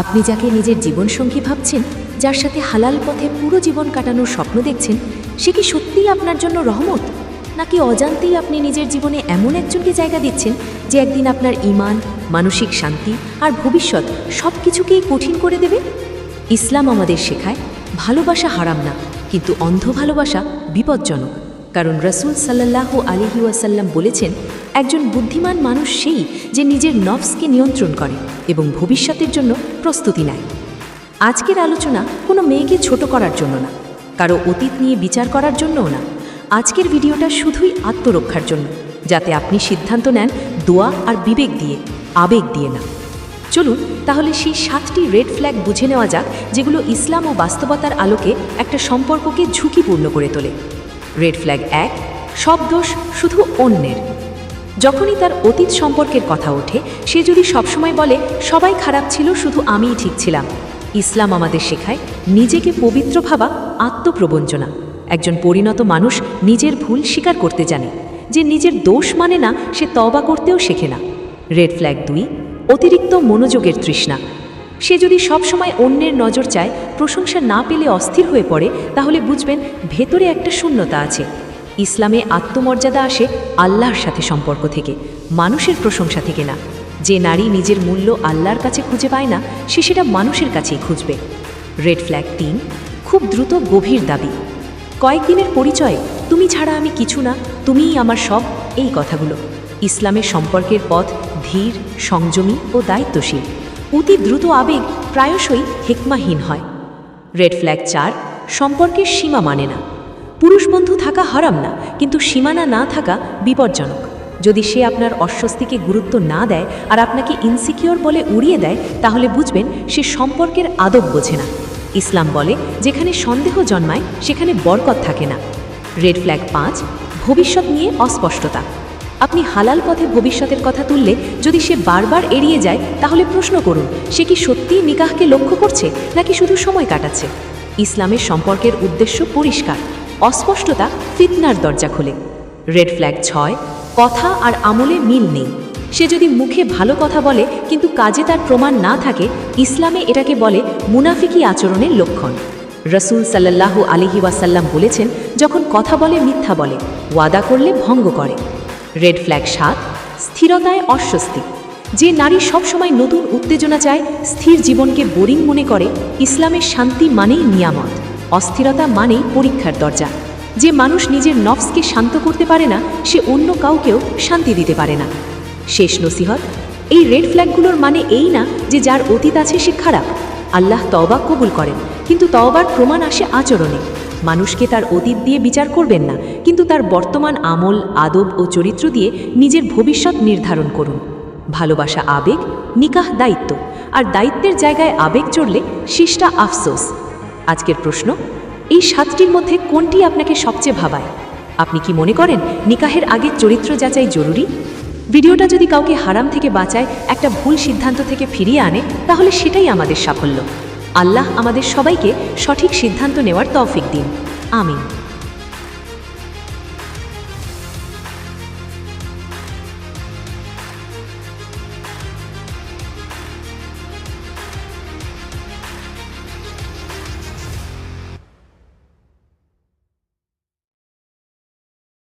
আপনি যাকে নিজের জীবনসঙ্গী ভাবছেন, যার সাথে হালাল পথে পুরো জীবন কাটানোর স্বপ্ন দেখছেন, সে কি সত্যিই আপনার জন্য রহমত? নাকি অজান্তেই আপনি নিজের জীবনে এমন একজনকে জায়গা দিচ্ছেন, যে একদিন আপনার ইমান মানসিক শান্তি আর ভবিষ্যৎ সব কিছুকেই কঠিন করে দেবে? ইসলাম আমাদের শেখায়, ভালোবাসা হারাম না, কিন্তু অন্ধ ভালোবাসা বিপজ্জনক। কারণ রসুল সাল্লাহ আলিহি ওয়াসাল্লাম বলেছেন, একজন বুদ্ধিমান মানুষ সেই যে নিজের নফসকে নিয়ন্ত্রণ করে এবং ভবিষ্যতের জন্য প্রস্তুতি নেয়। আজকের আলোচনা কোনো মেয়েকে ছোট করার জন্য না, কারও অতীত নিয়ে বিচার করার জন্যও না। আজকের ভিডিওটা শুধুই আত্মরক্ষার জন্য, যাতে আপনি সিদ্ধান্ত নেন দোয়া আর বিবেক দিয়ে, আবেগ দিয়ে না। চলুন তাহলে সেই সাতটি রেড ফ্ল্যাগ বুঝে নেওয়া যাক, যেগুলো ইসলাম ও বাস্তবতার আলোকে একটা সম্পর্ককে ঝুঁকিপূর্ণ করে তোলে। রেড ফ্ল্যাগ এক, সব দোষ শুধু অন্যের। যখনই তার অতীত সম্পর্কের কথা ওঠে, সে যদি সবসময় বলে, সবাই খারাপ ছিল, শুধু আমিই ঠিক ছিলাম। ইসলাম আমাদের শেখায়, নিজেকে পবিত্র ভাবা আত্মপ্রবঞ্চনা একজন পরিণত মানুষ নিজের ভুল স্বীকার করতে জানে। যে নিজের দোষ মানে না, সে তবা করতেও শেখে না। রেড ফ্ল্যাগ দুই, অতিরিক্ত মনোযোগের তৃষ্ণা। সে যদি সবসময় অন্যের নজর চায়, প্রশংসা না পেলে অস্থির হয়ে পড়ে, তাহলে বুঝবেন ভেতরে একটা শূন্যতা আছে। ইসলামে আত্মমর্যাদা আসে আল্লাহর সাথে সম্পর্ক থেকে, মানুষের প্রশংসা থেকে না। যে নারী নিজের মূল্য আল্লাহর কাছে খুঁজে পায় না, সে সেটা মানুষের কাছেই খুঁজবে। রেড ফ্ল্যাগ তিন, খুব দ্রুত গভীর দাবি। কয়েকদিনের পরিচয়ে, তুমি ছাড়া আমি কিছু না, তুমিই আমার সব, এই কথাগুলো। ইসলামের সম্পর্কের পথ ধীর, সংযমী ও দায়িত্বশীল। অতি দ্রুত আবেগ প্রায়শই হেকমাহীন হয়। রেড ফ্ল্যাগ চার, সম্পর্কের সীমা মানে না। পুরুষ বন্ধু থাকা হারাম না, কিন্তু সীমানা না থাকা বিপজ্জনক। যদি সে আপনার অস্বস্তিকে গুরুত্ব না দেয় আর আপনাকে ইনসিকিওর বলে উড়িয়ে দেয়, তাহলে বুঝবেন সে সম্পর্কের আদব বোঝে না। ইসলাম বলে, যেখানে সন্দেহ জন্মায়, সেখানে বরকত থাকে না। রেড ফ্ল্যাগ পাঁচ, ভবিষ্যৎ নিয়ে অস্পষ্টতা। আপনি হালাল পথে ভবিষ্যতের কথা তুললে যদি সে বারবার এড়িয়ে যায়, তাহলে প্রশ্ন করুন, সে কি সত্যিই নিকাহকে লক্ষ্য করছে, নাকি শুধু সময় কাটাচ্ছে? ইসলামের সম্পর্কের উদ্দেশ্য পরিষ্কার, অস্পষ্টতা ফিতনার দরজা খোলে। রেড ফ্ল্যাগ ছয়, কথা আর আমলে মিল নেই। সে যদি মুখে ভালো কথা বলে, কিন্তু কাজে তার প্রমাণ না থাকে, ইসলামে এটাকে বলে মুনাফিকি আচরণের লক্ষণ। রসুল সাল্লাল্লাহু আলিহি ওয়াসাল্লাম বলেছেন, যখন কথা বলে, মিথ্যা বলে, ওয়াদা করলে ভঙ্গ করে। রেড ফ্ল্যাগ সাত, স্থিরতায় অস্বস্তি। যে নারী সবসময় নতুন উত্তেজনা চায়, স্থির জীবনকে বোরিং মনে করে, ইসলামের শান্তি মানেই নিয়ামত। অস্থিরতা মানেই পরীক্ষার দরজা। যে মানুষ নিজের নফসকে শান্ত করতে পারে না, সে অন্য কাউকেও শান্তি দিতে পারে না। শেষ নসিহত, এই রেড ফ্ল্যাগগুলোর মানে এই না যে যার অতীত আছে সে খারাপ। আল্লাহ তওবা কবুল করেন, কিন্তু তওবার প্রমাণ আসে আচরণে। মানুষকে তার অতীত দিয়ে বিচার করবেন না, কিন্তু তার বর্তমান আমল, আদব ও চরিত্র দিয়ে নিজের ভবিষ্যৎ নির্ধারণ করুন। ভালোবাসা আবেগ, নিকাহ দায়িত্ব, আর দায়িত্বের জায়গায় আবেগ চড়লে শিষ্টা আফসোস। আজকের প্রশ্ন, এই সাতটির মধ্যে কোনটি আপনাকে সবচেয়ে ভাবায়? আপনি কি মনে করেন নিকাহের আগে চরিত্র যাচাই জরুরি? ভিডিওটা যদি কাউকে হারাম থেকে বাঁচায়, একটা ভুল সিদ্ধান্ত থেকে ফিরিয়ে আনে, তাহলে সেটাই আমাদের সাফল্য। আল্লাহ আমাদের সবাইকে সঠিক সিদ্ধান্ত নেওয়ার তৌফিক দিন। আমিন।